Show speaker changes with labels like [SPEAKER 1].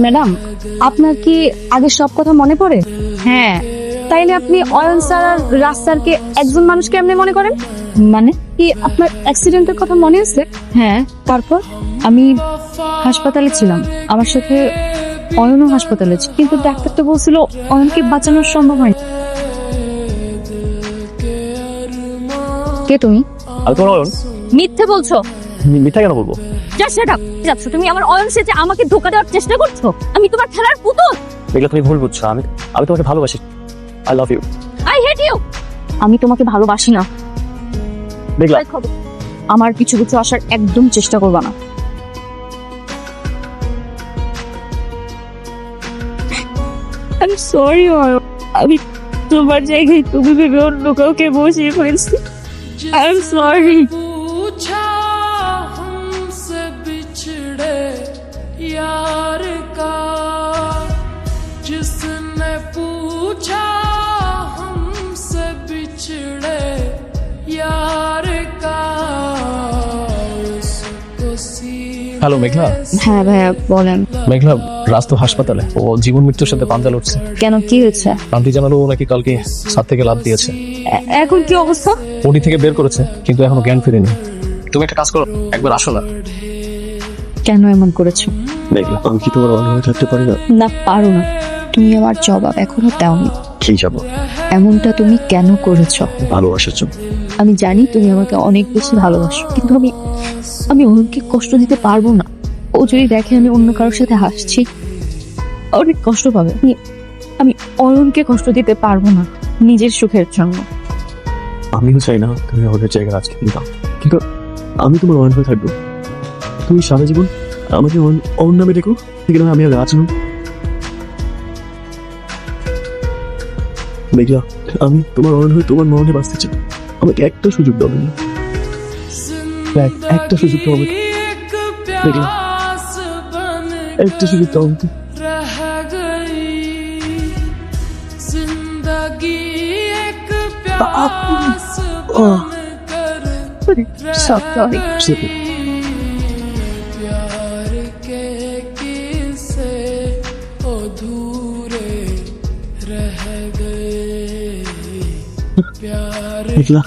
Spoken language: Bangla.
[SPEAKER 1] ম্যাডাম আপনার কি আগে সব কথা মনে পড়ে? হ্যাঁ। তাইলে আপনি অয়ন স্যার আর রাজ স্যারকে একজন মানুষকে এমনি মনে করেন? মানে? কি আপনার অ্যাক্সিডেন্টের কথা মনে আছে? হ্যাঁ। তারপর? আমি হাসপাতালে ছিলাম। আমার সাথে অয়নও হাসপাতালে ছিল। কিন্তু ডাক্তার তো বলছিল অয়নকে বাঁচানো সম্ভব হয় কে তুমি?
[SPEAKER 2] আমি তোমার অয়ন?
[SPEAKER 1] মিথ্যে বলছো?
[SPEAKER 2] মিথ্যা কেন বলব?
[SPEAKER 1] যা সেটা যাচ্ছ তুমি আমার অয়ন সেজে আমাকে ধোকা দেওয়ার চেষ্টা করছ? আমি তোমার খেলার পুতুল।
[SPEAKER 2] দেখলে তুমি ভুল বুঝছ। আমি আমি তোমাকে ভালোবাসি। I love you
[SPEAKER 1] I hate you আমি তোমাকে ভালোবাসি না।
[SPEAKER 2] দেখলা?
[SPEAKER 1] আমার কিছু কিছু আসার একদম চেষ্টা করবা না। আমি সরি আমি তোমার জায়গায় তুমি ভেবে অন্য কাউকে বসিয়ে ফেলছি। আই এম
[SPEAKER 2] হ্যালো মেঘলা
[SPEAKER 1] হ্যাঁ ভাইয়া বলেন।
[SPEAKER 2] মেঘলা রাজ তো হাসপাতালে। ও জীবন মৃত্যুর সাথে পাঞ্জা লড়ছে।
[SPEAKER 1] কেন কি হয়েছে?
[SPEAKER 2] আন্টি জানালো ও নাকি কালকে ছাদ থেকে লাভ দিয়েছে।
[SPEAKER 1] এ- এখন কি অবস্থা?
[SPEAKER 2] উনি থেকে বের করেছে কিন্তু এখনও জ্ঞান ফিরেনি। তুমি একটা কাজ করো একবার আসো না।
[SPEAKER 1] কেন এমন করেছ?
[SPEAKER 2] মেঘলা আমি কি তোমার অন্য থাকতে পারি না?
[SPEAKER 1] না পারো না। তুমি আমার জবাব এখনও দাওনি।
[SPEAKER 2] কি যাব।
[SPEAKER 1] এমনটা তুমি কেন করেছ?
[SPEAKER 2] ভালোবাসার জন্য
[SPEAKER 1] আমি জানি তুমি আমাকে অনেক বেশি ভালোবাসো কিন্তু আমি আমি অরুণকে কষ্ট দিতে পারব না। ও যদি দেখে আমি অন্য কারোর সাথে হাসছি অনেক কষ্ট পাবে। আমি আমি অরুণকে কষ্ট দিতে পারব না নিজের সুখের জন্য।
[SPEAKER 2] আমিও চাই না তুমি আমাদের জায়গা আজকে দাও কিন্তু আমি তোমার অয়ন হয়ে থাকব। তুমি সারা জীবন আমাকে অয়ন নামে দেখো ঠিক আমি আর রাজ মেঘলা, আমি তোমার অরণ হয়ে তোমার মরণে বাঁচতে চাই আমাকে একটা সুযোগ দাও, মেঘলা একটা সুযোগ দাও আমাকে
[SPEAKER 3] মেঘলা,
[SPEAKER 2] একটা সুযোগ দাও আমাকে
[SPEAKER 1] Oh.
[SPEAKER 2] Sorry.
[SPEAKER 3] प्यार
[SPEAKER 2] मेघला